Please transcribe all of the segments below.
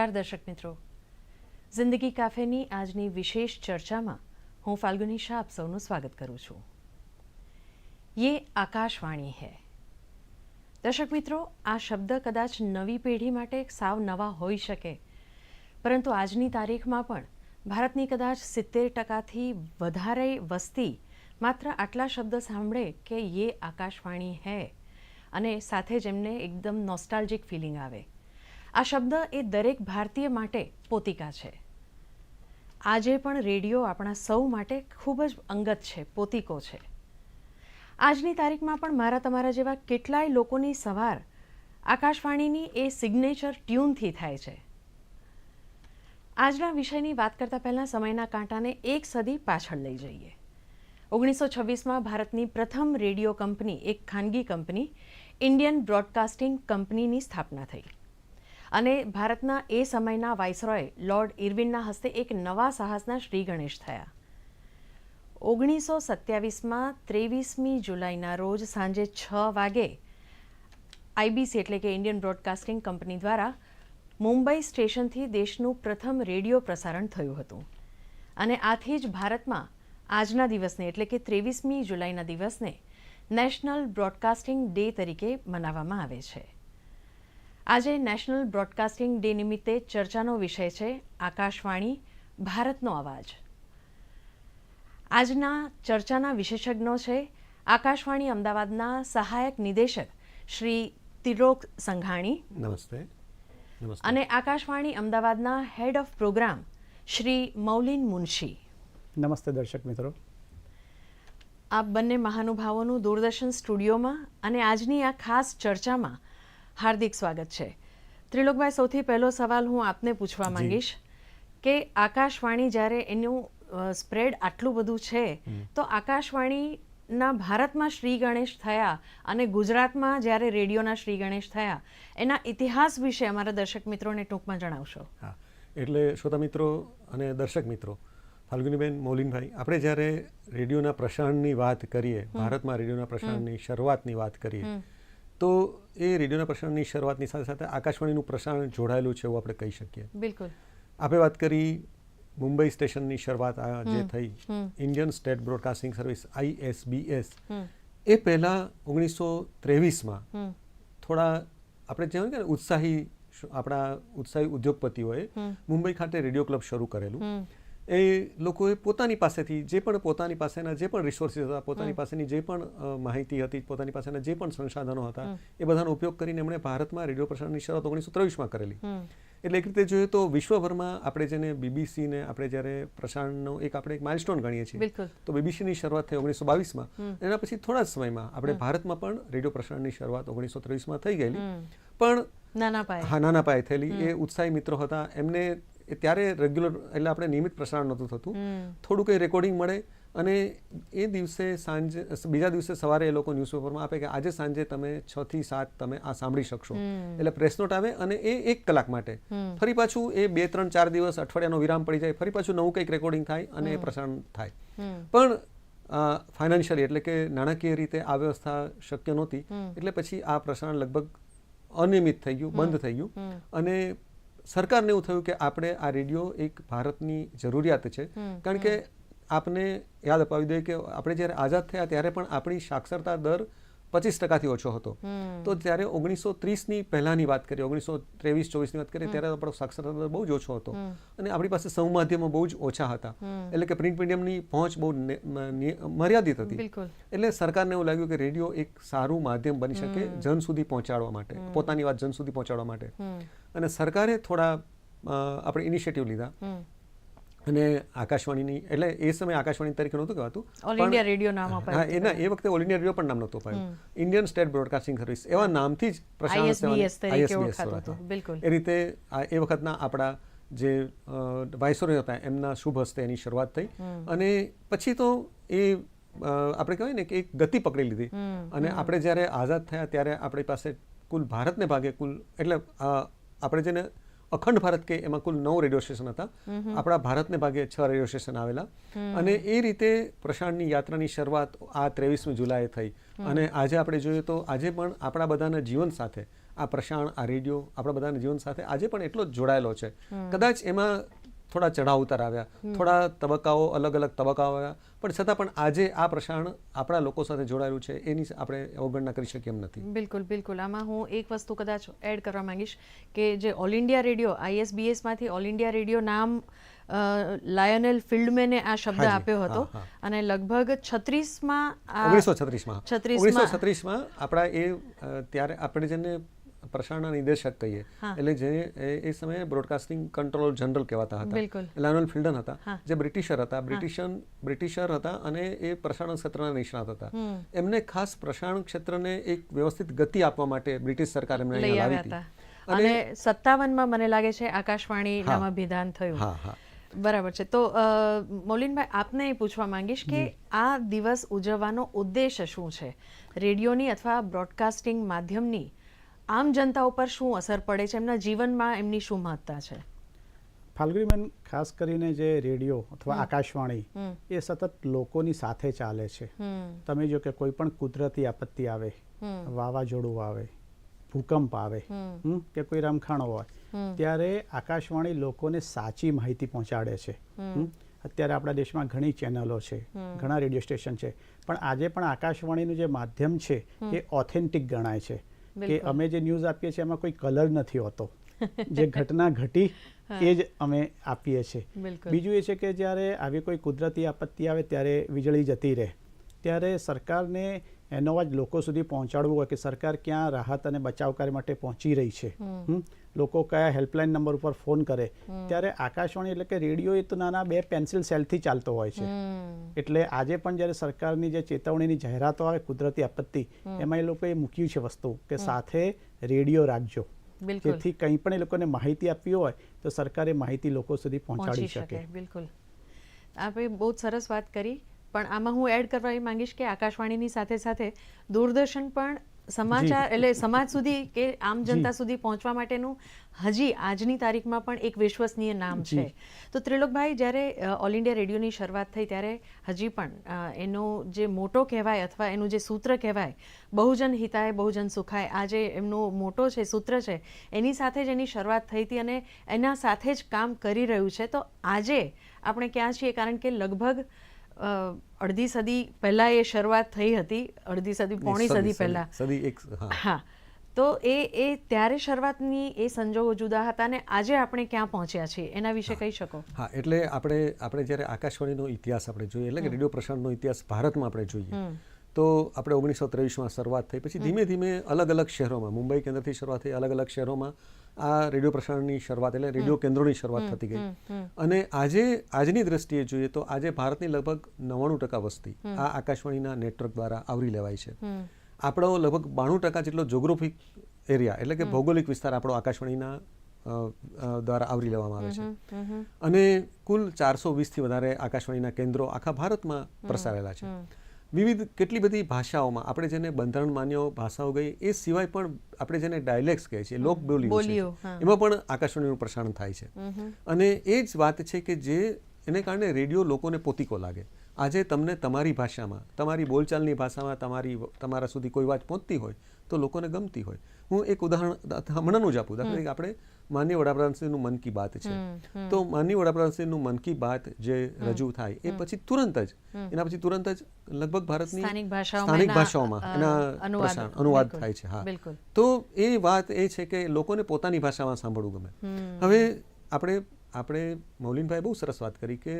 નમસ્કાર દર્શક મિત્રો. જિંદગી કાફેની આજની વિશેષ ચર્ચામાં હું ફાલ્ગુની શાહ આપ સૌનું સ્વાગત કરું છું. યે આકાશવાણી હૈ. દર્શક મિત્રો, આ શબ્દ કદાચ નવી પેઢી માટે સાવ નવા હોઈ શકે, પરંતુ આજની તારીખમાં પણ ભારતની કદાચ સિત્તેર ટકાથી વધારે વસ્તી માત્ર આટલા શબ્દ સાંભળે કે યે આકાશવાણી હૈ, અને સાથે જ એમને એકદમ નોસ્ટાલ્જિક ફિલિંગ આવે. આ શબ્દ એ દરેક ભારતીય માટે પોતિકા છે. આજે પણ રેડિયો આપણા સૌ માટે ખૂબ જ અંગત છે, પોતિકો છે. આજની તારીખમાં પણ મારા તમારા જેવા કેટલાય લોકોની સવાર આકાશવાણીની એ સિગ્નેચર ટ્યુનથી થાય છે. આજના વિષયની વાત કરતાં પહેલાં સમયના કાંટાને એક સદી પાછળ લઈ જઈએ. ઓગણીસો છવ્વીસમાં ભારતની પ્રથમ રેડિયો કંપની, એક ખાનગી કંપની ઇન્ડિયન બ્રોડકાસ્ટિંગ કંપનીની સ્થાપના થઈ. અને ભારતના એ સમયના વાઇસરોય લોર્ડ ઇરવિનના હસ્તે એક નવા સાહસના શ્રી ગણેશ થયા. ઓગણીસો સત્યાવીસમાં ત્રેવીસમી જુલાઈના રોજ સાંજે છ વાગે આઈબીસી એટલે કે ઇન્ડિયન બ્રોડકાસ્ટિંગ કંપની દ્વારા મુંબઈ સ્ટેશનથી દેશનું પ્રથમ રેડિયો પ્રસારણ થયું હતું. અને આથી જ ભારતમાં આજના દિવસને એટલે કે ત્રેવીસમી જુલાઈના દિવસને નેશનલ બ્રોડકાસ્ટિંગ ડે તરીકે મનાવવામાં આવે છે. આજે નેશનલ બ્રોડકાસ્ટિંગ ડે નિમિત્તે ચર્ચાનો વિષય છે આકાશવાણી ભારતનો અવાજ. આજના ચર્ચાના વિશેષજ્ઞો છે આકાશવાણી અમદાવાદના સહાયક નિદેશક શ્રી તિરોક સંઘાણી નમસ્તે. નમસ્તે. અને આકાશવાણી અમદાવાદના head of program Shri Moulin Munshi. નમસ્તે દર્શક મિત્રો. આ બંને મહાનુભાવોનું દૂરદર્શન સ્ટુડિયોમાં અને આજની આ ખાસ ચર્ચામાં હાર્દિક સ્વાગત છે. ત્રિલોકભાઈ સૌથી પહેલો સવાલ હું આપને પૂછવા માંગીશ કે આકાશવાણી જ્યારે એનું સ્પ્રેડ આટલું બધું છે તો આકાશવાણીના ભારતમાં શ્રી ગણેશ થયા અને ગુજરાતમાં જ્યારે રેડિયોના શ્રી ગણેશ થયા એના ઇતિહાસ વિશે અમારા દર્શક મિત્રોને ટૂંકમાં જણાવશો. હા. એટલે શ્રોતા મિત્રો અને દર્શક મિત્રો ફાલ્ગુનીબેન મૌલિનભાઈ આપણે જ્યારે રેડિયોના પ્રસારણની વાત કરીએ ભારતમાં રેડિયોના પ્રસારણની શરૂઆતની વાત કરીએ તો એ રેડિયોના પ્રસારણની શરૂઆતની સાથે સાથે આકાશવાણીનું પ્રસારણ જોડાયેલું છે એવું આપણે કહી શકીએ. બિલકુલ. આપણે વાત કરી મુંબઈ સ્ટેશનની શરૂઆત જે થઈ Indian State Broadcasting Service ISBS એ પહેલાં ઓગણીસો ત્રેવીસમાં થોડા આપણે કહેવાય કે ને ઉત્સાહી આપણા ઉત્સાહી ઉદ્યોગપતિઓએ મુંબઈ ખાતે રેડિયો ક્લબ શરૂ કરેલું. એ લોકોએ પોતાની પાસેથી જે પણ પોતાની પાસેના જે પણ રિસોર્સિસ હતા પોતાની પાસેની જે પણ માહિતી હતી પોતાની પાસેના જે પણ સંસાધનો હતા એ બધાનો ઉપયોગ કરીને એમણે ભારતમાં રેડિયો પ્રસારણની શરૂઆત ઓગણીસો ત્રેવીસમાં કરેલી. એટલે એક રીતે જોઈએ તો વિશ્વભરમાં આપણે જેને બીબીસીને આપણે જ્યારે પ્રસારણનો એક આપણે એક માઇલસ્ટોન ગણીએ છીએ તો બીબીસીની શરૂઆત થઈ ઓગણીસો બાવીસમાં. એના પછી થોડા જ સમયમાં આપણે ભારતમાં પણ રેડિયો પ્રસારણની શરૂઆત ઓગણીસો ત્રેવીસમાં થઈ ગયેલી. પણ નાના પાયે. હા નાના પાયે થયેલી. એ ઉત્સાહી મિત્રો હતા. એમને એ ત્યારે રેગ્યુલર એટલે આપણે નિયમિત પ્રસારણ નહોતું થતું. થોડું કંઈ રેકોર્ડિંગ મળે અને એ દિવસે સાંજે બીજા દિવસે સવારે એ લોકો ન્યૂઝપેપરમાં આપે કે આજે સાંજે તમે છ થી સાત તમે આ સાંભળી શકશો. એટલે પ્રેસ નોટ આવે અને એ એક કલાક માટે. ફરી પાછું એ બે ત્રણ ચાર દિવસ અઠવાડિયાનો વિરામ પડી જાય ફરી પાછું નવું કંઈક રેકોર્ડિંગ થાય અને એ પ્રસારણ થાય. પણ ફાઇનાન્શિયલી એટલે કે નાણાકીય રીતે આ વ્યવસ્થા શક્ય નહોતી. એટલે પછી આ પ્રસારણ લગભગ અનિયમિત થઈ ગયું બંધ થઈ ગયું. અને સરકારને એવું થયું કે આપણે આ રેડિયો એક ભારતની જરૂરિયાત છે. કારણ કે આપને યાદ અપાવી દઈએ કે આપણે જ્યારે આઝાદ થયા ત્યારે પણ આપણી સાક્ષરતા દર પચીસ ટકાથી ઓછો હતો. તો ત્યારે ઓગણીસો ત્રીસની પહેલાંની વાત કરીએ ઓગણીસો ત્રેવીસ ચોવીસની વાત કરીએ ત્યારે આપણો સાક્ષરતા દર બહુ જ ઓછો હતો. અને આપણી પાસે સંમાધ્યમો બહુ જ ઓછા હતા. એટલે કે પ્રિન્ટ મીડિયમની પહોંચ બહુ મર્યાદિત હતી. એટલે સરકારને એવું લાગ્યું કે રેડિયો એક સારું માધ્યમ બની શકે જન સુધી પહોંચાડવા માટે પોતાની વાત જન સુધી પહોંચાડવા માટે. અને સરકારે થોડા આપણે ઇનિશિયેટિવ લીધા. અને આકાશવાણીની એટલે એ સમયે આકાશવાણી તરીકે નહોતું કહેવાતું ઓલ ઇન્ડિયા રેડિયો નામ હા એના એ વખતે ઓલ ઇન્ડિયા રેડિયો પણ નામ નહોતું અપાયું. ઇન્ડિયન સ્ટેટ બ્રોડકાસ્ટિંગ સર્વિસ એવા નામથી જ બિલકુલ. એ રીતે એ વખતના આપણા જે વાઇસરોય હતા એમના શુભ હસ્તે એની શરૂઆત થઈ. અને પછી તો એ આપણે કહેવાય ને કે એક ગતિ પકડી લીધી. અને આપણે જ્યારે આઝાદ થયા ત્યારે આપણી પાસે કુલ ભારતને ભાગે કુલ એટલે આપણે જેને અખંડ ભારત કે એમાં કુલ નવ રેડિયો સ્ટેશન હતા આપણા ભારતને ભાગે છ રેડિયો સ્ટેશન આવેલા. અને એ રીતે પ્રશાંતની યાત્રાની શરૂઆત આ ત્રેવીસમી જુલાઈએ થઈ. અને આજે આપણે જોઈએ તો આજે પણ આપણા બધાના જીવન સાથે આ પ્રશાંત આ રેડિયો આપણા બધાના જીવન સાથે આજે પણ એટલો જ જોડાયેલો છે. કદાચ એમાં થોડા ચઢાવ ઉતાર આવ્યા થોડા તબક્કાઓ અલગ અલગ તબક્કાઓ આવ્યા. પણ છતાં પણ આજે આ પ્રસારણ આપણા લોકો સાથે જોડાયેલું છે એની આપણે અવગણના કરી શકીએ એમ નથી. બિલકુલ બિલકુલ. આમાં હું એક વસ્તુ કદાચ એડ કરવા માંગીશ કે જે ઓલ ઇન્ડિયા રેડિયો આઈએસબીએસમાંથી ઓલ ઇન્ડિયા રેડિયો નામ લાયનેલ ફિલ્ડમેને આ શબ્દ આપ્યો હતો. અને લગભગ છત્રીસમાં ઓગણીસો છત્રીસમાં. 36 માં. છત્રીસમાં આપણા એ ત્યારે આપણે જેને પ્રસારણના નિદેશક કહીએ. એટલે જે એ- સમયે બ્રોડકાસ્ટિંગ કંટ્રોલર જનરલ કહેવાતા હતા. લાયનલ ફિલ્ડન હતા. જે બ્રિટિશર હતા. બ્રિટિશન બ્રિટિશર હતા અને એ પ્રસારણ ક્ષેત્રના નિષ્ણાત હતા. એમને ખાસ પ્રસારણ ક્ષેત્રને એક વ્યવસ્થિત ગતિ આપવા માટે બ્રિટિશ સરકાર એમને અહીંયા લાવી હતી. અને સત્તાવનમાં મને લાગે છે આકાશવાણી હા. નામાભિધાન થયું. હા હા. બરાબર છે. તો મૌલિનભાઈ આપને એ પૂછવા માંગીશ કે આ દિવસ ઉજવવાનો ઉદ્દેશ શું છે? રેડિયોની અથવા બ્રોડકાસ્ટિંગ માધ્યમની આમ જનતા ઉપર શું અસર પડે છે? એમના જીવનમાં એમની શું મહત્તા છે? ફાલ્ગુનીબેન ખાસ કરીને જે રેડિયો અથવા આકાશવાણી એ સતત લોકોની સાથે ચાલે છે. તમે જો કે કોઈ પણ કુદરતી આપત્તિ આવે વાવાઝોડું આવે ભૂકંપ આવે કે કોઈ રમખાણો હોય ત્યારે આકાશવાણી લોકોને સાચી માહિતી પહોંચાડે છે. અત્યારે આપણા દેશમાં ઘણી ચેનલો છે ઘણા રેડિયો સ્ટેશન છે પણ આજે પણ આકાશવાણીનું જે માધ્યમ છે એ ઓથેન્ટિક ગણાય છે. કે અમે જે ન્યૂઝ આપીએ છીએ એમાં કોઈ કલર નથી હોતો. જે ઘટના ઘટી એ જ અમે આપીએ છીએ. બીજું એ છે કે જ્યારે આવી કોઈ કુદરતી આપત્તિ આવે ત્યારે વીજળી જતી રહે. ત્યારે સરકારને એનો અવાજ લોકો સુધી પહોંચાડવું હોય કે સરકાર ક્યાં રાહત અને બચાવ કાર્ય માટે પહોંચી રહી છે. લોકો કયા હેલ્પલાઇન નંબર ઉપર ફોન કરે. ત્યારે આકાશવાણી એટલે કે રેડિયો એ તો નાના બે પેન્સિલ સેલથી ચાલતો હોય છે. એટલે આજે પણ જ્યારે સરકારની જે ચેતવણીની જાહેરાતો આવે કુદરતી આપત્તિ એમાં એ લોકોએ મૂક્યું છે વસ્તુ કે સાથે રેડિયો રાખજો. જેથી કંઈ પણ એ લોકોને માહિતી આપવી હોય તો સરકારે માહિતી લોકો સુધી પહોંચાડી શકે. શકે. બિલકુલ. આપણે બહુ સરસ વાત કરી. પણ આમાં હું એડ કરવા એ માંગીશ કે આકાશવાણીની સાથે સાથે દૂરદર્શન પણ સમાચાર એટલે સમાજ સુધી કે આમ જનતા સુધી પહોંચવા માટેનું હજી આજની તારીખમાં પણ એક વિશ્વસનીય નામ છે. તો ત્રિલોકભાઈ જ્યારે ઓલ ઇન્ડિયા રેડિયોની શરૂઆત થઈ ત્યારે હજી પણ એનો જે મોટો કહેવાય અથવા એનું જે સૂત્ર કહેવાય બહુજન હિતાય બહુજન સુખાય આ જે એમનો મોટો છે સૂત્ર છે એની સાથે જ એની શરૂઆત થઈ હતી અને એના સાથે જ કામ કરી રહ્યું છે. તો આજે આપણે ક્યાં છીએ? કારણ કે લગભગ અડધી સદી પહેલાં એ શરૂઆત થઈ હતી અડધી સદી પોણી સદી પહેલાં. સદી એક હા. તો એ એ ત્યારે શરૂઆતની એ સંજોગો જુદા હતા અને આજે આપણે ક્યાં પહોંચ્યા છીએ એના વિશે કહી શકો? હા એટલે આપણે આપણે જ્યારે આકાશવાણીનો ઇતિહાસ આપણે જોઈએ એટલે કે રેડિયો પ્રસારણનો ઇતિહાસ ભારતમાં આપણે જોઈએ તો આપણે ઓગણીસો ત્રેવીસમાં શરૂઆત થઈ પછી ધીમે ધીમે અલગ અલગ શહેરોમાં મુંબઈ કેન્દ્રથી શરૂઆત થઈ અલગ અલગ શહેરોમાં આ રેડિયો પ્રસારણની શરૂઆત એટલે રેડિયો કેન્દ્રોની શરૂઆત થતી ગઈ. અને આજે આજની દ્રષ્ટિએ જોઈએ તો આજે ભારતની લગભગ નવ્વાણું ટકા વસ્તી આ આકાશવાણીના નેટવર્ક દ્વારા આવરી લેવાય છે. આપણો લગભગ બાણું ટકા જેટલો જોગ્રાફિક એરિયા એટલે કે ભૌગોલિક વિસ્તાર આપણો આકાશવાણીના દ્વારા આવરી લેવામાં આવે છે. અને કુલ ચારસો વીસથી વધારે આકાશવાણીના કેન્દ્રો આખા ભારતમાં પ્રસારેલા છે. વિવિધ કેટલી બધી ભાષાઓમાં આપણે જેને બંધારણ માન્ય ભાષાઓ ગઈ એ સિવાય પણ આપણે જેને ડાયલેક્ટ્સ કહે છે લોક બોલીઓ છે એમાં પણ આકાશવાણીનું પ્રસારણ થાય છે. અને એ જ વાત છે કે જે એને કારણે રેડિયો લોકોને પોતીકો લાગે. આજે તમને તમારી ભાષામાં તમારી બોલચાલની ભાષામાં તમારી તમારા સુધી કોઈ વાત પહોંચતી હોય તો લોકોને ગમતી હોય. હું એક ઉદાહરણ હમણાંનું જ આપું દાખલા તરીકે આપણે માનનીય વડાપ્રધાનશ્રીનું મન કી બાત છે. તો માનનીય વડાપ્રધાનશ્રીનું મન કી બાત જે રજૂ થાય એ પછી તુરંત જ એના પછી તુરંત જ લગભગ ભારતની સ્થાનિક ભાષાઓમાં એના, પ્રસારણ અનુવાદ. થાય છે હા. તો એ વાત એ છે કે લોકોને પોતાની ભાષામાં સાંભળવું ગમે. હવે આપણે આપણે મૌલિનભાઈ બહુ સરસ વાત કરી કે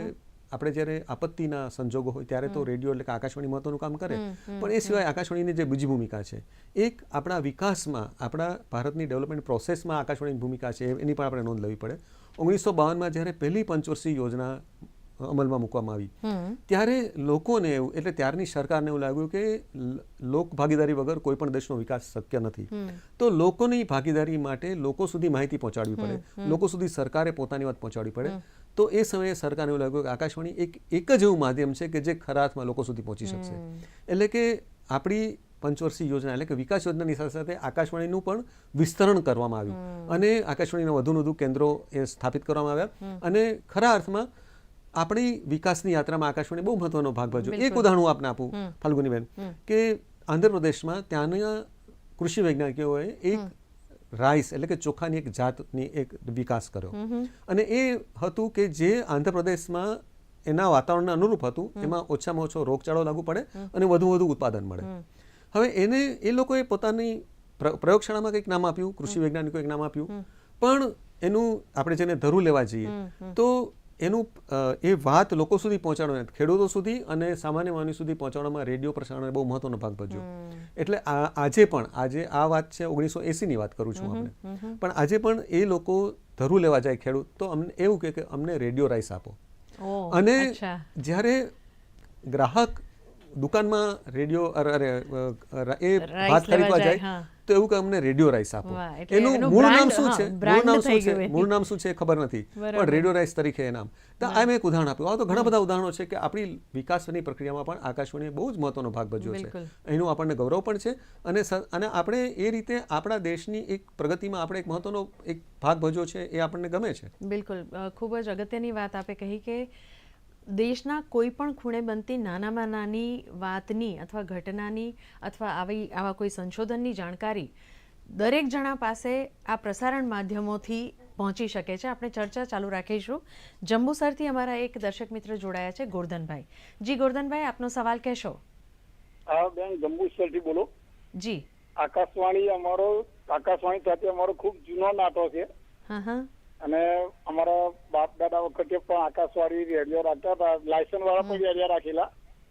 આપણે જ્યારે આપત્તિના સંજોગો હોય ત્યારે તો રેડિયો એટલે કે આકાશવાણી મહત્વનું કામ કરે. પણ એ સિવાય આકાશવાણીની જે બીજી ભૂમિકા છે એક આપણા વિકાસમાં આપણા ભારતની ડેવલપમેન્ટ પ્રોસેસમાં આકાશવાણીની ભૂમિકા છે એની પણ આપણે નોંધ લેવી પડે. ઓગણીસો બાવનમાં જ્યારે પહેલી પંચવર્ષીય યોજના અમલમાં મૂકવામાં આવી ત્યારે લોકોને એવું એટલે ત્યારની સરકારને એવું લાગ્યું કે લોક ભાગીદારી વગર કોઈ પણ દેશનો વિકાસ શક્ય નથી. તો લોકોની ભાગીદારી માટે લોકો સુધી માહિતી પહોંચાડવી પડે. લોકો સુધી સરકારે પોતાની વાત પહોંચાડવી પડે. તો એ સમયે સરકારને એવું લાગ્યું કે આકાશવાણી એક એક જ એવું માધ્યમ છે કે જે ખરા અર્થમાં લોકો સુધી પહોંચી શકશે. એટલે કે આપણી પંચવર્ષીય યોજના એટલે કે વિકાસ યોજનાની સાથે સાથે આકાશવાણીનું પણ વિસ્તરણ કરવામાં આવ્યું. અને આકાશવાણીના વધુ વધુ કેન્દ્રો એ સ્થાપિત કરવામાં આવ્યા. અને ખરા અર્થમાં આપણી વિકાસની યાત્રામાં આકાશવાણી બહુ મહત્વનો ભાગ ભજવ્યો એક ઉદાહરણ હું આપને આપું ફાલ્ગુનીબેન કે આંધ્રપ્રદેશમાં ત્યાંના કૃષિ વૈજ્ઞાનિકોએ એક રાઈસ એટલે કે ચોખાની એક જાતની એક વિકાસ કર્યો. અને એ હતું કે જે આંધ્રપ્રદેશમાં એના વાતાવરણને અનુરૂપ હતું એમાં ઓછામાં ઓછો રોગચાળો લાગુ પડે અને વધુ વધુ ઉત્પાદન મળે. હવે એને એ લોકોએ પોતાની પ્ર- પ્રયોગશાળામાં કંઈક નામ આપ્યું કૃષિ વૈજ્ઞાનિકો એક નામ આપ્યું. પણ એનું આપણે જેને ધરું લેવા જઈએ તો એનું એ વાત લોકો સુધી પહોંચાડવા ખેડૂતો સુધી અને સામાન્ય માનવી સુધી પહોંચાડવામાં રેડિયો પ્રસારણે બહુ મહત્વનો ભાગ ભજ્યો. એટલે આજે પણ આજે આ વાત છે ઓગણીસો એસીની વાત કરું છું આપણે. પણ આજે પણ એ લોકો ધરું લેવા જાય ખેડૂત તો અમને એવું કે અમને રેડિયો રાઈસ આપો. અને જ્યારે ગ્રાહક દુકાનમાં રેડિયો અરે એ વાત ભાત ખરીદવા જાય. તો એવું કે અમને રેડિયો રાઈસ આપો. એનું મૂળ નામ શું છે? મૂળ નામ શું છે? મૂળ નામ શું છે ખબર નથી. પણ રેડિયો રાઈસ તરીકે એ નામ. તો આ મેં એક ઉદાહરણ આપ્યું. આ તો ઘણા બધા ઉદાહરણો છે કે આપણી વિકાસની પ્રક્રિયામાં પણ આકાશવાણીએ બહુ જ મહત્વનો ભાગ ભજવ્યો છે. એનું આપણને ગૌરવ પણ છે અને અને આપણે એ રીતે આપણા દેશની એક પ્રગતિમાં આપણે એક મહત્વનો એક ભાગ ભજવ્યો છે એ આપણને ગમે છે. બિલકુલ. ખૂબ જ અગત્યની વાત આપે કહી કે દેશના કોઈ પણ ખૂણે બનતી નાનામાં નાની વાતની અથવા ઘટનાની અથવા આવી આવા કોઈ સંશોધનની જાણકારી દરેક જણા પાસે આ પ્રસારણ માધ્યમોથી પહોંચી શકે છે. આપણે ચર્ચા ચાલુ રાખીશું. જંબુસરથી અમારા એક દર્શક મિત્ર જોડાયા છે ગોરધનભાઈ. જી ગોરધનભાઈ આપનો સવાલ કહેશો? હા બેન જંબુસરથી બોલો. જી. આકાશવાણી અમારો આકાશવાણી સાથે અમારો ખૂબ જૂનો નાટો છે. હા હા. અને અમારા બાપ દાદા વખતે પણ આકાશવાળી રેડિયો રાખતા હતા. લાયસન્સ વાળા પણ રેડિયા રાખેલા.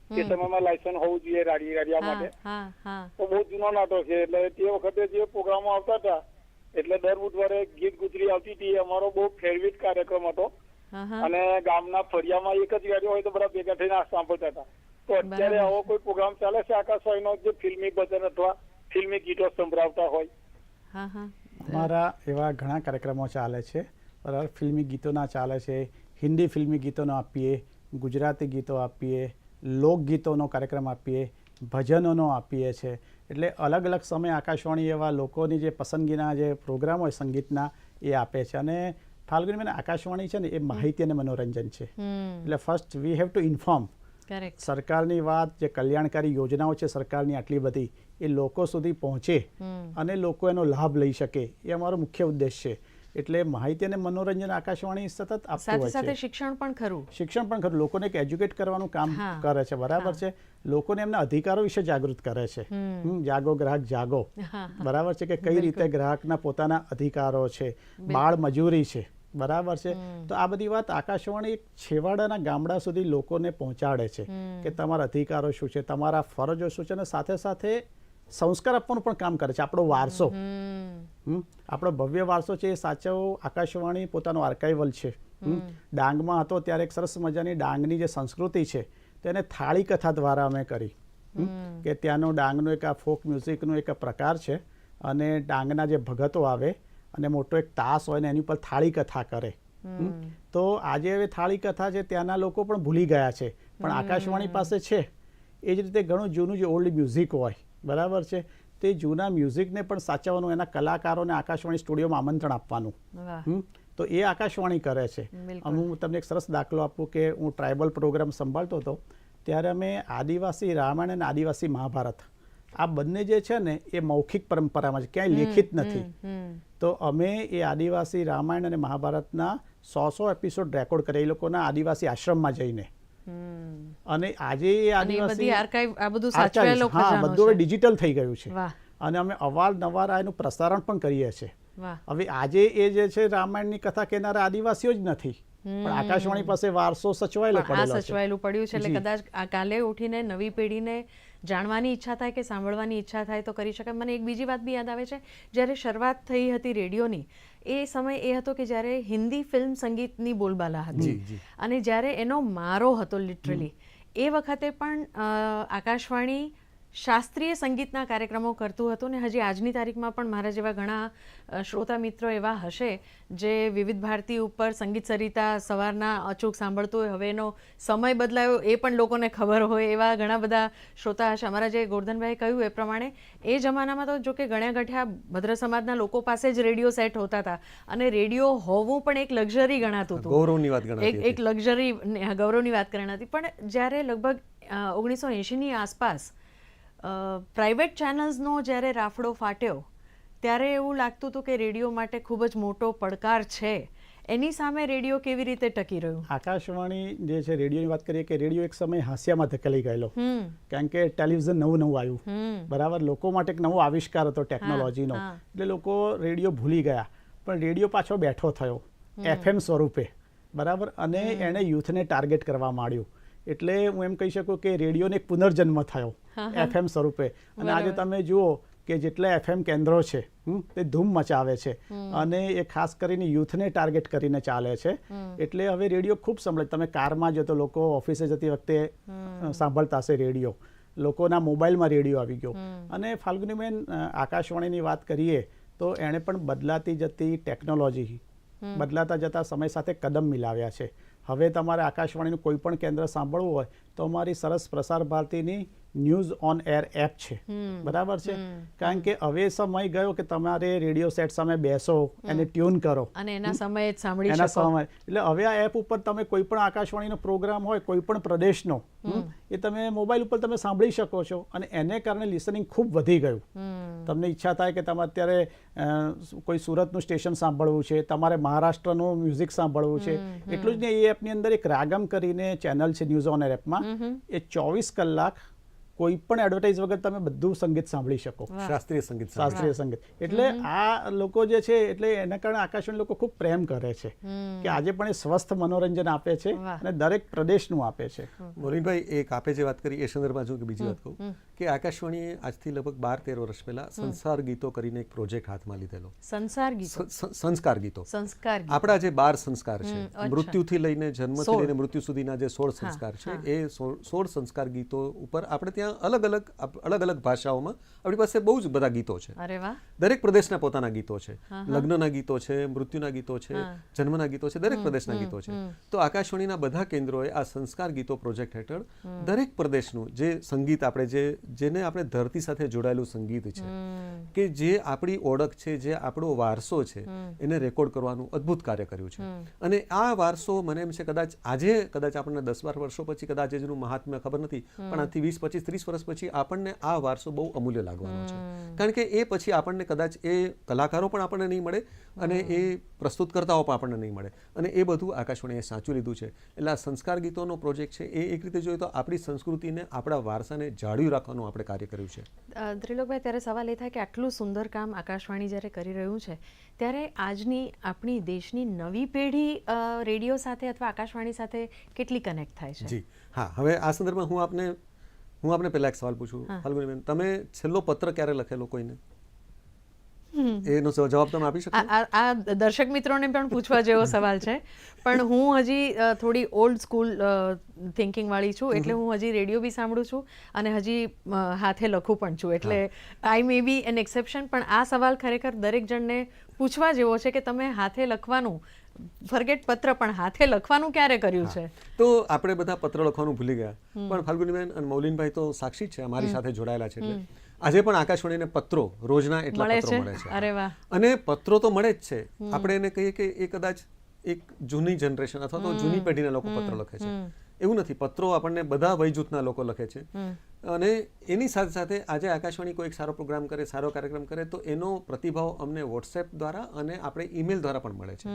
તે સમયમાં લાયસન્સ હોવું જોઈએ રાડી રેડિયા માટે. હા હા. તો બહુ જૂનો નાટો છે. એટલે તે વખતે જે પ્રોગ્રામો આવતા હતા એટલે દર બુધવારે ગીત ગુજરી આવતી હતી. અમારો બહુ ફેરવિટ કાર્યક્રમ હતો. હા હા. અને ગામના ફળિયામાં એક જ રેડિયો હોય તો બધા ભેગા થઈને સાંભળતા હતા. તો અત્યારે આવો કોઈ પ્રોગ્રામ ચાલે છે આકાશવાણીનો? જે ફિલ્મી ભજન અથવા ફિલ્મી ગીતો સંભળાવતા હોય. હા હા. અમારા એવા ઘણા કાર્યક્રમો ચાલે છે. બરાબર? ફિલ્મી ગીતોના ચાલે છે. હિન્દી ફિલ્મી ગીતોનો આપીએ ગુજરાતી ગીતો આપીએ લોકગીતોનો કાર્યક્રમ આપીએ ભજનોનો આપીએ છે. એટલે અલગ અલગ સમયે આકાશવાણી એવા લોકોની જે પસંદગીના જે પ્રોગ્રામ હોય સંગીતના એ આપે છે. અને ફાલ્ગુની મને આકાશવાણી છે ને એ માહિતી અને મનોરંજન છે. એટલે first we have to inform સરકારની વાત જે કલ્યાણકારી યોજનાઓ છે સરકારની આટલી બધી એ લોકો સુધી પહોંચે અને લોકો એનો લાભ લઈ શકે. એ અમારો મુખ્ય ઉદ્દેશ છે. એટલે માહિતી અને મનોરંજન આકાશવાણી સતત આપતું હોય સાથે છે. શિક્ષણ પણ ખરું. શિક્ષણ પણ ખરું. લોકોને એક એજ્યુકેટ કરવાનું કામ કરે છે. બરાબર છે? લોકોને એમના અધિકારો વિશે જાગૃત કરે છે. જાગો ગ્રાહક જાગો. બરાબર છે કે કઈ રીતે ગ્રાહકના પોતાના અધિકારો છે? બાળ મજૂરી છે. બરાબર છે? તો આ બધી વાત આકાશવાણી છેવાડાના ગામડા સુધી લોકોને પહોંચાડે છે કે તમારા અધિકારો શું છે? તમારા ફરજો શું છે? અને સાથે સાથે સંસ્કાર આપવાનું પણ કામ કરે છે. આપણો વારસો. આપણો ભવ્ય વારસો છે એ સાચો આકાશવાણી પોતાનો આર્કાઇવલ છે. ડાંગમાં હતો ત્યારે એક સરસ મજાની ડાંગની જે સંસ્કૃતિ છે તેને થાળી કથા દ્વારા અમે કરી. કે ત્યાંનો ડાંગનો એક આ ફોક મ્યુઝિકનો એક પ્રકાર છે અને ડાંગના જે ભગતો આવે અને મોટો એક તાસ હોય ને એની ઉપર થાળી કથા કરે. તો આજે હવે થાળી કથા છે ત્યાંના લોકો પણ ભૂલી ગયા છે. પણ આકાશવાણી પાસે છે. એ જ રીતે ઘણું જૂનું જે ઓલ્ડ મ્યુઝિક હોય બરાબર છે? તે જૂના મ્યુઝિકને પણ સાચવવાનું એના કલાકારોને આકાશવાણી સ્ટુડિયોમાં આમંત્રણ આપવાનું. તો એ આકાશવાણી કરે છે. હું તમને એક સરસ દાખલો આપું કે હું ટ્રાઇબલ પ્રોગ્રામ સંભાળતો હતો ત્યારે અમે આદિવાસી રામાયણ અને આદિવાસી મહાભારત આ બંને જે છે ને એ મૌખિક પરંપરામાં છે ક્યાંય લેખિત નથી. તો અમે એ આદિવાસી રામાયણ અને મહાભારતના સો સો એપિસોડ રેકોર્ડ કર્યા એ લોકોના આદિવાસી આશ્રમમાં જઈને. અને આજે એ બધી આદિવાસી આર્કાઇવ આ બધું સાચવેલો હા બધું ડિજિટલ થઈ ગયું છે. અને અમે અવારનવાર એનું પ્રસારણ પણ કરીએ છીએ. હવે આજે એ જે છે રામાયણની કથા કહેનારા આદિવાસીઓ જ નથી. પણ આકાશવાણી પાસે વારસો સચવાયેલો પડેલો છે. સચવાયેલું પડ્યું છે એટલે કદાચ આ કાલે ઉઠીને નવી પેઢીને જાણવાની ઈચ્છા થાય કે સાંભળવાની ઈચ્છા થાય તો કરી શકાય. મને એક બીજી વાત બી યાદ આવે છે. જ્યારે શરૂઆત થઈ હતી રેડિયોની એ સમય એ હતો કે જ્યારે હિન્દી ફિલ્મ સંગીતની બોલબાલા હતી. અને જ્યારે એનો મારો હતો લિટરલી એ વખતે પણ આકાશવાણી શાસ્ત્રીય સંગીતના કાર્યક્રમો કરતું હતું ને હજી આજની તારીખમાં પણ મારા જેવા ઘણા શ્રોતા મિત્રો એવા હશે જે વિવિધ ભારતી ઉપર સંગીત સરિતા સવારના અચૂક સાંભળતું હોય હવે એનો સમય બદલાયો એ પણ લોકોને ખબર હોય એવા ઘણા બધા શ્રોતા હશે. અમારા જે ગોરધનભાઈ કહ્યું એ પ્રમાણે એ જમાનામાં તો જો કે ગણ્યા ગઠ્યા ભદ્ર સમાજના લોકો પાસે જ રેડિયો સેટ હોતા હતા અને રેડિયો હોવું પણ એક લક્ઝરી ગણાતું હતું. ગૌરવની વાત ગણાતી એક લક્ઝરી ગૌરવની વાત ગણાતી પણ જ્યારે લગભગ ઓગણીસો એંશીની આસપાસ પ્રાઇવેટ ચેનલ્સનો જ્યારે રાફડો ફાટ્યો ત્યારે એવું લાગતું હતું કે રેડિયો માટે ખૂબ જ મોટો પડકાર છે. એની સામે રેડિયો કેવી રીતે ટકી રહ્યું? આકાશવાણી જે છે રેડિયોની વાત કરીએ કે રેડિયો એક સમય હાસ્યામાં ધકેલી ગયેલો. કારણ કે ટેલિવિઝન નવું નવું આવ્યું. હમ. બરાબર? લોકો માટે એક નવો આવિષ્કાર હતો ટેકનોલોજીનો. એટલે લોકો રેડિયો ભૂલી ગયા. પણ રેડિયો પાછો બેઠો થયો. એફએમ સ્વરૂપે. બરાબર? અને એણે યુથને ટાર્ગેટ કરવા માંડ્યું. એટલે હું એમ કહી શકું કે રેડિયોને એક પુનર્જન્મ થયો એફએમ સ્વરૂપે. અને આજે તમે જુઓ કે જેટલા એફએમ કેન્દ્રો છે તે ધૂમ મચાવે છે. અને એ ખાસ કરીને યુથને ટાર્ગેટ કરીને ચાલે છે. એટલે હવે રેડિયો ખૂબ સંભળે તમે કારમાં જતો લોકો ઓફિસે જતી વખતે સાંભળતા હશે રેડિયો. લોકોના મોબાઈલમાં રેડિયો આવી ગયો. અને ફાલ્ગુનીબેન આકાશવાણીની વાત કરીએ તો એણે પણ બદલાતી જતી ટેકનોલોજી બદલાતા જતા સમય સાથે કદમ મિલાવ્યા છે. હવે તમારે આકાશવાણીનું કોઈ પણ કેન્દ્ર સાંભળવું હોય તો અમારી સરસ પ્રસાર ભારતીની ન્યૂઝ ઓન એર એપ છે. બરાબર છે? કારણ કે હવે સમય ગયો કે તમારે રેડિયો સેટ સામે બેસો એને ટ્યુન કરો. અને એના સમયે સાંભળી એના સમય. એટલે હવે આ એપ ઉપર તમે કોઈ પણ આકાશવાણીનો પ્રોગ્રામ હોય કોઈ પણ પ્રદેશનો એ તમે મોબાઈલ ઉપર તમે સાંભળી શકો છો અને એને કારણે લિસનિંગ ખૂબ વધી ગયું. તમને ઈચ્છા થાય કે તમે અત્યારે કોઈ સુરતનું સ્ટેશન સાંભળવું છે તમારે મહારાષ્ટ્રનું મ્યુઝિક સાંભળવું છે એટલું જ નહીં એ એપની અંદર એક રાગમ કરીને ચેનલ છે ન્યૂઝ ઓન એર એપમાં. એ ચોવીસ કલાક કોઈ પણ એડવર્ટાઇઝ વગર તમે બધું સંગીત સાંભળી શકો. શાસ્ત્રીય સંગીત શાસ્ત્રીય સંગીત. એટલે આ લોકો જે છે એટલે એના કારણે આકાશવાણી લોકો ખૂબ પ્રેમ કરે છે. કે આજે પણ એ સ્વસ્થ મનોરંજન આપે છે અને દરેક પ્રદેશનું આપે છે. મોલીનભાઈ એક આપે જે વાત કરી એ સંદર્ભમાં જો કે બીજી વાત કહું કે આકાશવાણીએ આજથી લગભગ બાર તેર વર્ષ પહેલા સંસાર ગીતો કરીને એક પ્રોજેક્ટ હાથમાં લીધેલો. સંસાર ગીતો? સંસ્કાર ગીતો. સંસ્કાર આપણા જે બાર સંસ્કાર છે. મૃત્યુથી લઈને જન્મથી. લઈને મૃત્યુ સુધીના જે સોળ સંસ્કાર છે એ સોળ સંસ્કાર ગીતો ઉપર આપણે ત્યાં અલગ અલગ અલગ અલગ ભાષાઓમાં આપણી પાસે બહુ જ બધા ગીતો છે. દરેક પ્રદેશના પોતાના ગીતો છે. લગ્નના ગીતો છે મૃત્યુના ગીતો છે જન્મના ગીતો છે દરેક પ્રદેશના ગીતો છે. તો આકાશવાણીના બધા કેન્દ્રોએ આ સંસ્કાર ગીતો પ્રોજેક્ટ હેઠળ દરેક પ્રદેશનું જે સંગીત આપણે જે જેને આપણે ધરતી સાથે જોડાયેલું સંગીત છે કે જે આપણી ઓળખ છે જે આપણો વારસો છે એને રેકોર્ડ કરવાનું અદ્ભુત કાર્ય કર્યું છે. અને આ વારસો મને એમ છે કદાચ આજે કદાચ આપણને દસ બાર વર્ષો પછી કદાચ એનું મહાત્મ્ય ખબર નથી પણ આથી વીસ પચીસ ત્રીસ વર્ષ પછી આપણને આ વારસો બહુ અમૂલ્ય લાગવાનો છે. કારણ કે એ પછી આપણને કદાચ એ કલાકારો પણ આપણને નહીં મળે અને એ પ્રસ્તુતકર્તાઓ પણ આપણને નહીં મળે. અને એ બધું આકાશવાણીએ સાચું લીધું છે. એટલે આ સંસ્કાર ગીતોનો પ્રોજેક્ટ છે એ એક રીતે જોઈએ તો આપણી સંસ્કૃતિને આપણા વારસાને જાળવી રાખવાનું આપણે કાર્ય કર્યું છે. ત્રિલોકભાઈ ત્યારે સવાલ એ થાય કે આટલું સુંદર કામ આકાશવાણી જ્યારે કરી રહ્યું છે ત્યારે આજની આપણી દેશની નવી પેઢી રેડિયો સાથે અથવા આકાશવાણી સાથે કેટલી કનેક્ટ થાય છે? જી. હા હવે આ સંદર્ભમાં હું આપને હું આપને પહેલા એક સવાલ પૂછું. ફાલ્ગુનીબેન તમે છેલ્લો પત્ર ક્યારે લખેલો કોઈને? એનો જવાબ તમે આપી શકો આ દર્શક મિત્રોને પણ પૂછવા જેવો સવાલ છે. પણ હું હજી થોડી ઓલ્ડ સ્કૂલ થિંકિંગ વાળી છું એટલે હું હજી રેડિયો બી સાંભળું છું અને હજી હાથે લખું પણ છું. એટલે આઈ મે બી એન એક્સેપ્શન પણ આ સવાલ ખરેખર દરેક જણને પૂછવા જેવો છે કે તમે હાથે લખવાનું ફરગેટ પત્ર પણ હાથે લખવાનું ક્યારે કર્યું છે? તો આપણે બધા પત્ર લખવાનું ભૂલી ગયા. પણ ફાલ્ગુનીબેન અને મૌલિનભાઈ તો સાક્ષી છે અમારી સાથે જોડાયેલા છે એટલે. આજે પણ આકાશવાણીને પત્રો રોજના એટલા પત્રો? મળે છે. અરે વાહ. અને પત્રો તો મળે જ છે. આપણે એને કહીએ કે એ કદાચ એક જૂની જનરેશન અથવા તો જૂની પેઢીના લોકો પત્ર લખે છે. એવું નથી. પત્રો આપણને બધા વય જૂથના લોકો લખે છે. અને એની સાથે સાથે આજે આકાશવાણી કોઈ સારો પ્રોગ્રામ કરે સારો કાર્યક્રમ કરે તો એનો પ્રતિભાવ અમને વોટ્સએપ દ્વારા અને આપણે ઈમેલ દ્વારા પણ મળે છે.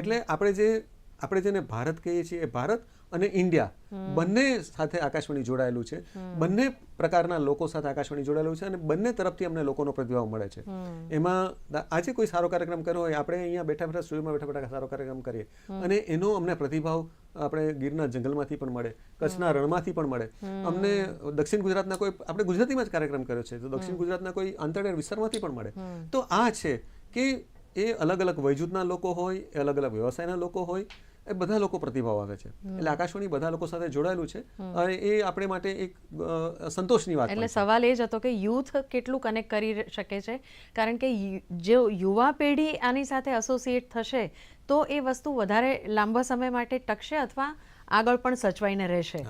એટલે આપણે જે આપણે જેને ભારત કહીએ છીએ એ ભારત અને ઇન્ડિયા. બંને સાથે આકાશવાણી જોડાયેલું છે. બંને પ્રકારના લોકો સાથે આકાશવાણી જોડાયેલું છે અને બંને તરફથી અમને લોકોનો પ્રતિભાવ મળે છે. એમાં આજે કોઈ સારો કાર્યક્રમ કર્યો હોય આપણે અહીંયા બેઠા બેઠા સ્ટુડિયોમાં બેઠા બેઠા સારો કાર્યક્રમ કરીએ. અને એનો અમને પ્રતિભાવ આપણે ગીરના જંગલમાંથી પણ મળે કચ્છના રણમાંથી પણ મળે. અમને દક્ષિણ ગુજરાતના કોઈ આપણે ગુજરાતીમાં જ કાર્યક્રમ કર્યો છે તો દક્ષિણ ગુજરાતના કોઈ આંતરિક વિસ્તારમાંથી પણ મળે. તો આ છે કે એ અલગ અલગ વયજૂથના લોકો હોય એ અલગ અલગ વ્યવસાયના લોકો હોય એ બધા લોકો પ્રતિભાવ આવે છે. એટલે આકાશવાણી બધા લોકો સાથે જોડાયેલું છે અને એ આપણે માટે એક સંતોષની વાત એટલે સવાલ એ જ હતો કે યુથ કેટલું કનેક્ટ કરી શકે છે? કારણ કે જે જો યુવા પેઢી આની સાથે એસોસિએટ થશે તો એ વસ્તુ વધારે લાંબા સમય માટે ટકશે અથવા આગળ પણ સચવાઈને રહેશે.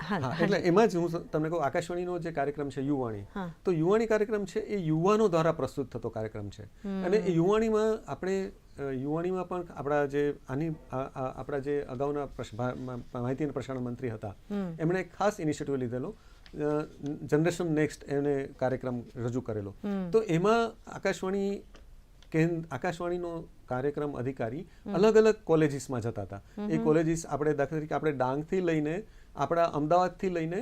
હા એટલે એમાં જ હું તમને કહું આકાશવાણીનો જે કાર્યક્રમ છે યુવાણી. તો યુવાણી કાર્યક્રમ છે એ યુવાનો દ્વારા પ્રસ્તુત થતો કાર્યક્રમ છે. અને એ યુવાણીમાં આપણે યુવાણીમાં પણ આપણા જે આની આપણા જે અગાઉના માહિતી અને પ્રસારણ મંત્રી હતા એમણે એક ખાસ ઇનિશિયેટિવ લીધેલો જનરેશન નેક્સ્ટ એને કાર્યક્રમ રજૂ કરેલો. તો એમાં આકાશવાણી કેન્દ્ર આકાશવાણીનો કાર્યક્રમ અધિકારી અલગ અલગ કોલેજીસમાં જતા હતા. એ કોલેજીસ આપણે દાખલા તરીકે આપણે ડાંગથી લઈને આપણા અમદાવાદથી લઈને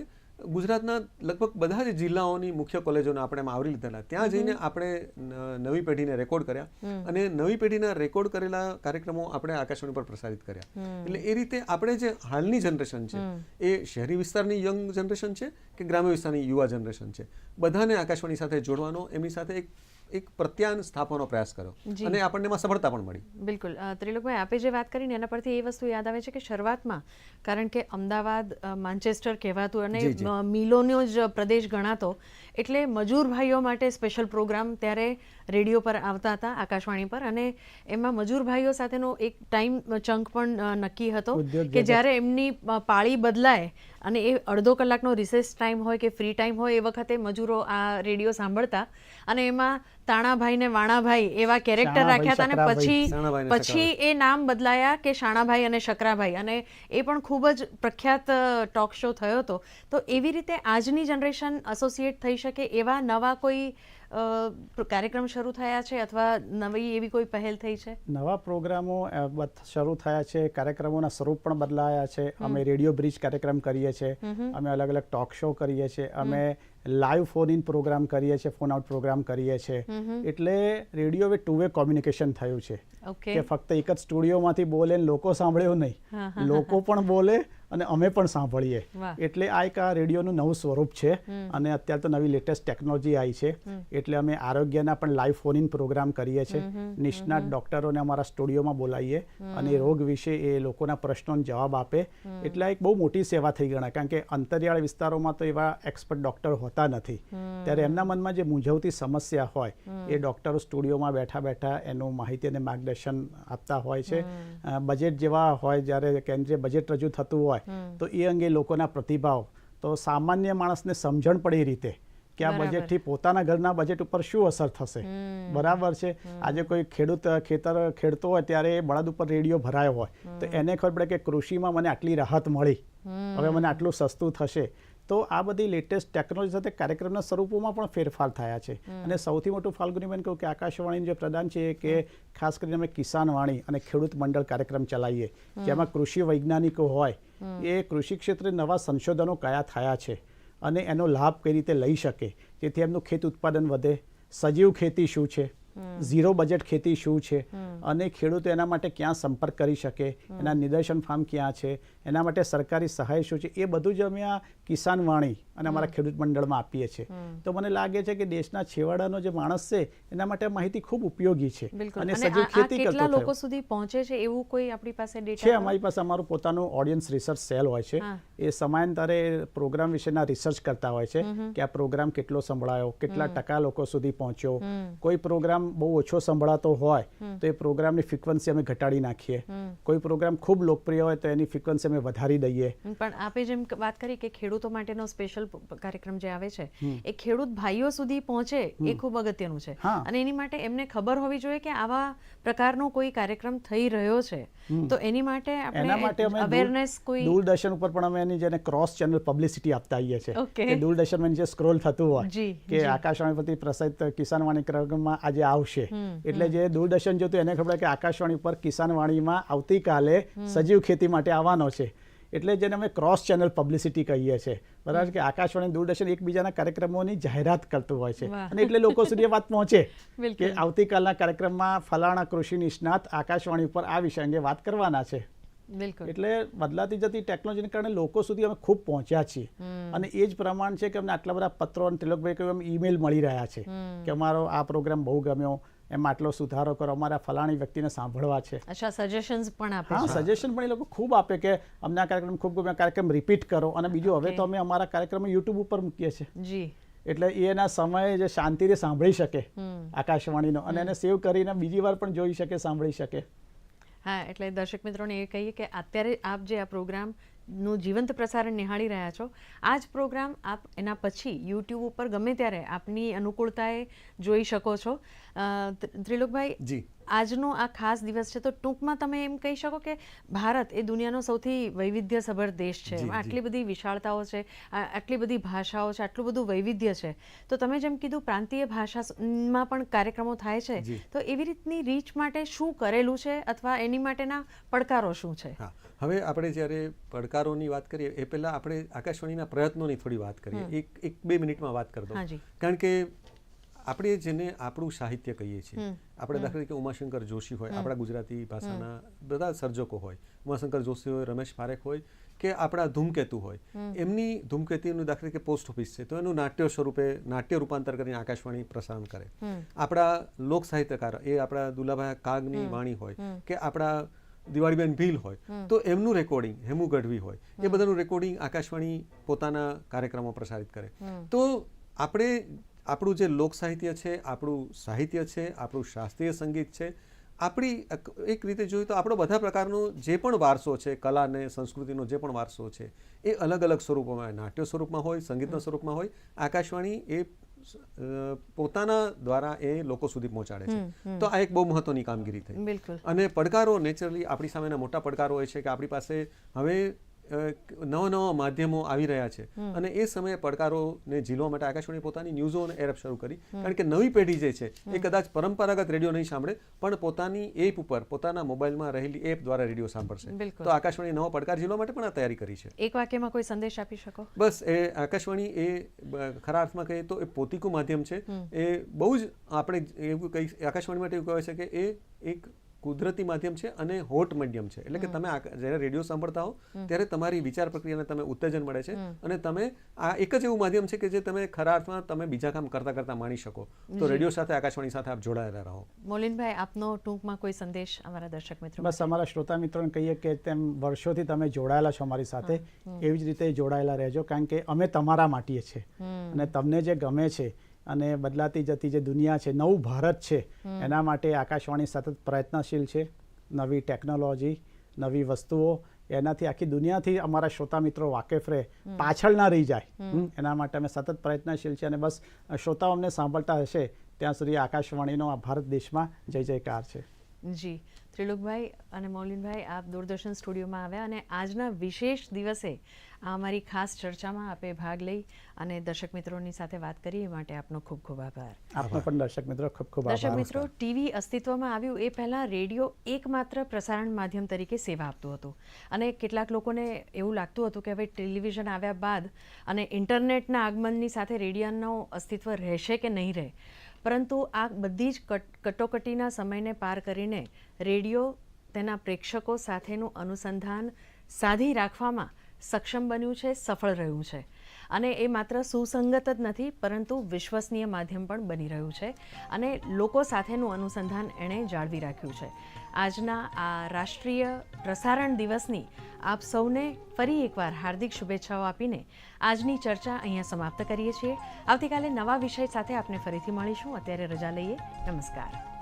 ગુજરાતના લગભગ બધા જ જિલ્લાઓની મુખ્ય કોલેજોને આપણે એમાં આવરી લીધેલા. ત્યાં જઈને આપણે નવી પેઢીને રેકોર્ડ કર્યા અને નવી પેઢીના રેકોર્ડ કરેલા કાર્યક્રમો આપણે આકાશવાણી પર પ્રસારિત કર્યા. એટલે એ રીતે આપણે જે હાલની જનરેશન છે એ શહેરી વિસ્તારની યંગ જનરેશન છે કે ગ્રામ્ય વિસ્તારની યુવા જનરેશન છે? બધાને આકાશવાણી સાથે જોડવાનો એમની સાથે એક એક પ્રત્યાન સ્થાપવાનો પ્રયાસ કર્યો. અને આપણને એમાં સફળતા પણ મળી. બિલકુલ. ત્રિલોકભાઈ આપે જે વાત કરીને એના પરથી એ વસ્તુ યાદ આવે છે કે શરૂઆતમાં કારણ કે અમદાવાદ માન્ચેસ્ટર કહેવાતું અને મિલોનો જ પ્રદેશ ગણાતો એટલે મજૂર ભાઈઓ માટે સ્પેશિયલ પ્રોગ્રામ ત્યારે રેડિયો પર આવતા હતા આકાશવાણી પર. અને એમાં મજૂર ભાઈઓ સાથેનો એક ટાઈમ ચંક પણ નક્કી હતો કે જ્યારે એમની પાળી બદલાય અને એ અડધો કલાકનો રિસેસ ટાઈમ હોય કે ફ્રી ટાઈમ હોય એ વખતે મજૂરો આ રેડિયો સાંભળતા અને એમાં તાણાભાઈ ને વાણાભાઈ એવા કેરેક્ટર રાખ્યા હતા અને પછી પછી એ નામ બદલાયા કે શાણાભાઈ અને શકરાભાઈ. અને એ પણ ખૂબ જ પ્રખ્યાત ટોક શો થયો હતો. તો એવી રીતે આજની જનરેશન એસોસિએટ થઈ શકે એવા નવા કોઈ કાર્યક્રમ શરૂ થયા છે અથવા નવી એવી કોઈ પહેલ થઈ છે? નવા પ્રોગ્રામો શરૂ થયા છે કાર્યક્રમોના સ્વરૂપ પણ બદલાયા છે. અમે રેડિયો બ્રિજ કાર્યક્રમ કરીએ છીએ અમે અલગ અલગ ટોક શો કરીએ છીએ. અમે લાઈવ ફોન ઇન પ્રોગ્રામ કરીએ છીએ ફોન આઉટ પ્રોગ્રામ કરીએ છીએ. એટલે રેડિયો હવે ટુ વે કોમ્યુનિકેશન થયું છે. કે ફક્ત એક જ સ્ટુડિયોમાંથી બોલે લોકો સાંભળ્યો નહીં. લોકો પણ બોલે અને અમે પણ સાંભળીએ. એટલે આ એક આ રેડિયોનું નવું સ્વરૂપ છે અને અત્યારે તો નવી લેટેસ્ટ ટેકનોલોજી આવી છે. એટલે અમે આરોગ્યના પણ લાઈવ ફોન ઇન પ્રોગ્રામ કરીએ છીએ. નિષ્ણાત ડોક્ટરોને અમારા સ્ટુડિયોમાં બોલાવીએ અને રોગ વિશે એ લોકોના પ્રશ્નોનો જવાબ આપે. એટલે આ એક બહુ મોટી સેવા થઈ ગણાય. કારણ કે અંતરિયાળ વિસ્તારોમાં તો એવા એક્સપર્ટ ડોક્ટર હોતા નથી. ત્યારે એમના મનમાં જે મૂંઝવતી સમસ્યા હોય એ ડોક્ટરો સ્ટુડિયોમાં બેઠા બેઠા એનું માહિતી અને માર્ગદર્શન આપતા હોય છે. બજેટ જેવા હોય જ્યારે કેન્દ્રીય બજેટ રજૂ થતું હોય તો એ અંગે લોકોના પ્રતિભાવ. તો સામાન્ય માણસને સમજણ પડે એ રીતે કે આ બજેટથી પોતાના ઘરના બજેટ ઉપર શું અસર થશે. બરાબર છે? આજે કોઈ ખેડૂત ખેતર ખેડતો હોય ત્યારે એ બળદ ઉપર રેડિયો ભરાયો હોય. તો એને ખબર પડે કે કૃષિમાં મને આટલી રાહત મળી. હવે મને આટલું સસ્તું થશે. તો આ બધી લેટેસ્ટ ટેકનોલોજી સાથે કાર્યક્રમના સ્વરૂપોમાં પણ ફેરફાર થયા છે. અને સૌથી મોટું ફાલ્ગુનીબેન કહું કે આકાશવાણીનું જે પ્રદાન છે કે ખાસ કરીને અમે કિસાન વાણી અને ખેડૂત મંડળ કાર્યક્રમ ચલાવીએ. જેમાં કૃષિ વૈજ્ઞાનિકો હોય એ કૃષિ ક્ષેત્રે નવા સંશોધનો કયા થયા છે અને એનો લાભ કઈ રીતે લઈ શકે? જેથી એમનું ખેત ઉત્પાદન વધે. સજીવ ખેતી શું છે? ઝીરો બજેટ ખેતી શું છે? અને ખેડૂતો એના માટે ક્યાં સંપર્ક કરી શકે? એના નિદર્શન ફાર્મ ક્યાં છે? એના માટે સરકારી સહાય શું છે? એ બધું જ અમે આ કિસાન વાણી અને અમારા ખેડૂત મંડળમાં આપીએ છીએ. તો મને લાગે છે કે દેશના છેવાડાનો જે માણસ છે એના માટે માહિતી ખૂબ ઉપયોગી છે. અને સજીવ ખેતી કરતા લોકો સુધી પહોંચે છે એવું કોઈ આપણી પાસે છે અમારી પાસે અમારું પોતાનું ઓડિયન્સ રિસર્ચ સેલ હોય છે. એ સમયાંતરે પ્રોગ્રામ વિશેના રિસર્ચ કરતા હોય છે કે આ પ્રોગ્રામ કેટલો સંભળાયો કેટલા ટકા લોકો સુધી પહોંચ્યો. કોઈ પ્રોગ્રામ બહુ ઓછો સંભળાતો હોય તો એ પ્રોગ્રામની ફ્રિકવન્સી અમે ઘટાડી નાખીએ. કોઈ પ્રોગ્રામ ખૂબ લોકપ્રિય હોય તો એની ફ્રિકવન્સી અમે વધારી દઈએ. પણ આપે જેમ વાત કરી કે ખેડૂતો માટેનો સ્પેશિયલ કાર્યક્રમ જે આવે છે એ ખેડૂત ભાઈઓ સુધી પહોંચે એ ખૂબ અગત્યનું છે. અને એની માટે એમને ખબર હોવી જોઈએ કે આવા પ્રકારનો કોઈ કાર્યક્રમ થઈ રહ્યો છે. તો એની માટે આપણે અવેરનેસ કોઈ દૂરદર્શન ઉપર પણ અમે એની જેને ક્રોસ ચેનલ પબ્લિસિટી આપતા આવીએ છીએ. કે દૂરદર્શનમાં નીચે સ્ક્રોલ થતું હોય કે આકાશવાણી પરથી પ્રસારિત કિસાન વાણી કાર્યક્રમમાં આજે આવશે. એટલે જે દૂરદર્શન જોતું એને ખબર કે આકાશવાણી પર કિસાન વાણીમાં આવતીકાલે સજીવ ખેતી માટે આવવાનો છે. એટલે જેને અમે ક્રોસ ચેનલ પબ્લિસિટી કહીએ છીએ. બરાબર કે આકાશવાણી દૂરદર્શન એકબીજાના કાર્યક્રમોની જાહેરાત કરતું હોય છે. અને એટલે લોકો સુધી વાત પહોંચે. કે આવતીકાલના કાર્યક્રમમાં ફલાણા કૃષિ નિષ્ણાત આકાશવાણી ઉપર આ વિષય અંગે વાત કરવાના છે. બિલકુલ. એટલે બદલાતી જતી ટેકનોલોજીને કારણે લોકો સુધી અમે ખૂબ પહોંચ્યા છીએ. અને એ જ પ્રમાણ છે કે અમને આટલા બધા પત્રો અને તિલકભાઈ કહ્યું ઈમેલ મળી રહ્યા છે. કે અમારો આ પ્રોગ્રામ બહુ ગમ્યો એમાં આટલો સુધારો કરો અમારા ફલાણી વ્યક્તિને સાંભળવા છે. અચ્છા સજેશન્સ પણ આપે હા સજેશન પણ એ લોકો ખૂબ આપે કે અમને આ કાર્યક્રમ ખૂબ ગમે કાર્યક્રમ રિપીટ કરો. અને બીજું હવે તો અમે અમારા કાર્યક્રમ યુટ્યુબ ઉપર મૂકીએ છીએ. જી. એટલે એના સમયે જે શાંતિથી સાંભળી શકે આકાશવાણીનો અને એને સેવ કરીને બીજી વાર પણ જોઈ શકે સાંભળી શકે. હા, એટલે દર્શક મિત્રોને એ કહીએ કે અત્યારે આપ જે આ પ્રોગ્રામનું જીવંત પ્રસારણ નિહાળી રહ્યા છો, આ જ પ્રોગ્રામ આપ એના પછી યુટ્યુબ ઉપર ગમે ત્યારે આપની અનુકૂળતાએ જોઈ શકો છો. ત્રિલોકભાઈ જી. આજનો આ ખાસ દિવસ છે તો ટૂંકમાં તમે એમ કહી શકો કે ભારત એ દુનિયાનો સૌથી વૈવિધ્યસભર દેશ છે. આટલી બધી વિશાળતાઓ છે આટલી બધી ભાષાઓ છે આટલું બધું વૈવિધ્ય છે. તો તમે જેમ કીધું પ્રાંતીય ભાષામાં પણ કાર્યક્રમો થાય છે તો એવી રીતની રીચ માટે શું કરેલું છે અથવા એની માટેના પડકારો શું છે? હવે આપણે જ્યારે પડકારોની વાત કરીએ એ પહેલાં આપણે આકાશવાણીના પ્રયત્નોની થોડી વાત કરીએ. એક એક બે મિનિટમાં વાત કરી દઉં. કારણ કે આપણે જેને આપણું સાહિત્ય કહીએ છીએ આપણે દાખલા તરીકે ઉમાશંકર જોશી હોય આપણા ગુજરાતી ભાષાના બધા સર્જકો હોય ઉમાશંકર જોશી હોય રમેશ પારેખ હોય કે આપણા ધૂમકેતુ હોય એમની ધૂમકેતુનું દાખલા તરીકે પોસ્ટ ઓફિસ છે તો એનું નાટ્ય સ્વરૂપે નાટ્ય રૂપાંતર કરીને આકાશવાણી પ્રસારણ કરે. આપણા લોક સાહિત્યકાર એ આપણા દુલાભાઈ કાગની વાણી હોય કે આપણા દિવાળીબેન ભીલ હોય તો એમનું રેકોર્ડિંગ હેમુ ગઢવી હોય એ બધાનું રેકોર્ડિંગ આકાશવાણી પોતાના કાર્યક્રમો પ્રસારિત કરે. તો આપણે આપણું જે લોક સાહિત્ય છે આપણું સાહિત્ય છે આપણું શાસ્ત્રીય સંગીત છે આપણી એક- રીતે જોઈએ તો આપણો બધા પ્રકારનો જે પણ વારસો છે કલા અને સંસ્કૃતિનો જે પણ વારસો છે એ અલગ અલગ સ્વરૂપોમાં હોય. નાટ્ય સ્વરૂપમાં હોય સંગીતના સ્વરૂપમાં હોય આકાશવાણી એ પોતાના દ્વારા એ લોકો સુધી પહોંચાડે છે. તો આ એક બહુ મહત્વની કામગીરી થઈ. અને પડકારો નેચરલી આપણી સામેના મોટા પડકારો હોય છે કે આપણી પાસે હવે નવા નવા માધ્યમો આવી રહ્યા છે. અને એ સમયે પડકારોને ઝીલવા માટે આકાશવાણી પોતાની ન્યૂઝો અને એરપ શરૂ કરી. કારણ કે નવી પેઢી જે છે એ કદાચ પરંપરાગત રેડિયો નહીં સાંભળે પણ પોતાની એપ ઉપર પોતાના મોબાઈલમાં રહેલી એપ દ્વારા રેડિયો સાંભળશે. તો આકાશવાણી નવો પડકાર ઝીલવા માટે પણ આ તૈયારી કરી છે. એક વાક્યમાં કોઈ સંદેશ આપી શકો? બસ એ આકાશવાણી એ ખરા અર્થમાં કહીએ તો એ પોતીકું માધ્યમ છે. એ બહુ જ આપણે એવું કહી આકાશવાણી માટે એવું કહેવાય છે કે એ એક કુદરતી માધ્યમ છે અને હોટ માધ્યમ છે. એટલે કે તમે જ્યારે રેડિયો સાંભળતા હો ત્યારે તમારી વિચાર પ્રક્રિયાને તમે ઉત્તેજન મળે છે અને તમે આ એક જ એવું માધ્યમ છે કે જે તમે ખરા અર્થમાં તમે બીજા કામ કરતા કરતા માણી શકો. તો રેડિયો સાથે આકાશવાણી સાથે આપ જોડાયેલા રહો. મોલિનભાઈ આપનો ટૂંકમાં કોઈ સંદેશ અમારા દર્શક મિત્રો બસ અમારા શ્રોતા મિત્રોને કહીએ કે તેમ વર્ષોથી તમે જોડાયેલા છો અમારી સાથે. એવી જ રીતે જોડાયેલા રહેજો કારણ કે અમે તમારા માટીએ છે. અને તમને જે ગમે છે અને બદલાતી જતી જે દુનિયા છે નવું ભારત છે એના માટે આકાશવાણી સતત પ્રયત્નશીલ છે. નવી ટેકનોલોજી નવી વસ્તુઓ એનાથી આખી દુનિયાથી અમારા શ્રોતા મિત્રો વાકેફ રહે પાછળ ના રહી જાય. એના માટે અમે સતત પ્રયત્નશીલ છે અને બસ શ્રોતાઓ અમને સાંભળતા હશે ત્યાં સુધી આકાશવાણીનો આ ભારત દેશમાં જય જયકાર છે. જી. ત્રિલોકભાઈ અને મૌલિનભાઈ આપ દૂરદર્શન સ્ટુડિયોમાં આવ્યા અને આજના વિશેષ દિવસે આ અમારી ખાસ ચર્ચામાં આપે ભાગ લઈ અને દર્શક મિત્રોની સાથે વાત કરી એ માટે આપનો ખૂબ ખૂબ આભાર. આપનો પણ દર્શક મિત્રો ખૂબ ખૂબ દર્શક મિત્રો ટીવી અસ્તિત્વમાં આવ્યું એ પહેલાં રેડિયો એકમાત્ર પ્રસારણ માધ્યમ તરીકે સેવા આપતું હતું. અને કેટલાક લોકોને એવું લાગતું હતું કે હવે ટેલિવિઝન આવ્યા બાદ અને ઇન્ટરનેટના આગમનની સાથે રેડિયોનો અસ્તિત્વ રહેશે કે નહીં રહે. પરંતુ આ બધી જ કટ- કટોકટીના સમયને પાર કરીને રેડિયો તેના પ્રેક્ષકો સાથેનું અનુસંધાન સાધી રાખવામાં સક્ષમ બન્યું છે, સફળ રહ્યું છે. અને એ માત્ર સુસંગત જ નથી, પરંતુ વિશ્વસનીય માધ્યમ પણ બની રહ્યું છે અને લોકો સાથેનું અનુસંધાન એણે જાળવી રાખ્યું છે. આજના આ રાષ્ટ્રીય પ્રસારણ દિવસની આપ સૌને ફરી એકવાર હાર્દિક શુભેચ્છાઓ આપીને આજની ચર્ચા અહીંયા સમાપ્ત કરીએ છીએ. આવતીકાલે નવા વિષય સાથે આપને ફરીથી મળીશું. અત્યારે રજા લઈએ. નમસ્કાર.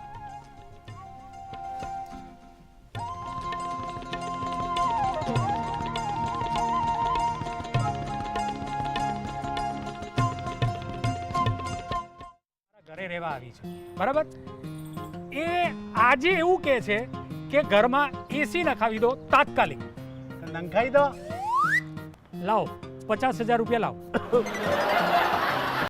મારા રહેવા આવી છે. બરાબર? એ આજે એવું કહે છે કે ઘરમાં એસી નખાવી દો તાત્કાલિક. નંખાઈ દો. લાવો પચાસ હજાર રૂપિયા લાવો.